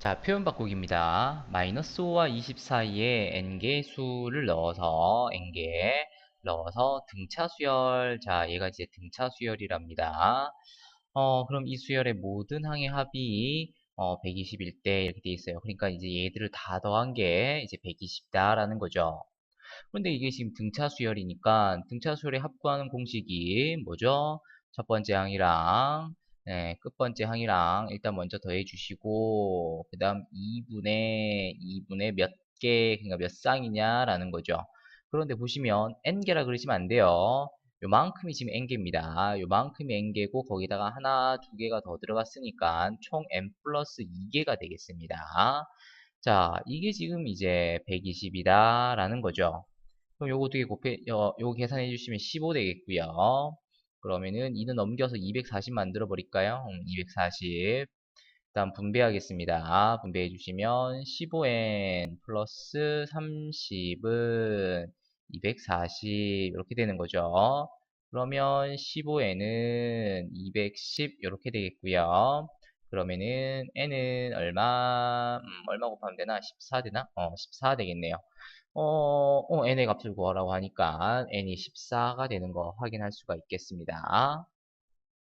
자, 표현 바꾸기입니다. 마이너스 5와 20 사이에 n개 수를 넣어서 n개 넣어서 등차 수열 자, 얘가 이제 등차 수열이랍니다. 어, 그럼 이 수열의 모든 항의 합이 어, 121대 이렇게 돼 있어요. 그러니까 이제 얘들을 다 더한 게 이제 120다라는 거죠. 그런데 이게 지금 등차 수열이니까 등차 수열에 합구하는 공식이 뭐죠? 첫 번째 항이랑 네, 끝번째 항이랑 일단 먼저 더해 주시고 그 다음 2분의 2분의 몇 개, 그러니까 몇 쌍이냐라는 거죠. 그런데 보시면 n개라 그러시면 안 돼요. 요만큼이 지금 n개입니다. 요만큼이 n개고 거기다가 하나, 두 개가 더 들어갔으니까 총 n 플러스 2개가 되겠습니다. 자, 이게 지금 이제 120이다 라는 거죠. 그럼 요거 두개 곱해, 요, 요거 계산해 주시면 15 되겠고요. 그러면은 2는 넘겨서 240 만들어 버릴까요? 음, 240. 다음 분배하겠습니다. 분배해 주시면 15n 플러스 30은 240 이렇게 되는 거죠. 그러면 15n은 210 이렇게 되겠고요. 그러면은 n은 얼마 음, 얼마 곱하면 되나? 14 되나? 어, 14 되겠네요. 어, 어, n의 값을 구하라고 하니까 n이 14가 되는 거 확인할 수가 있겠습니다.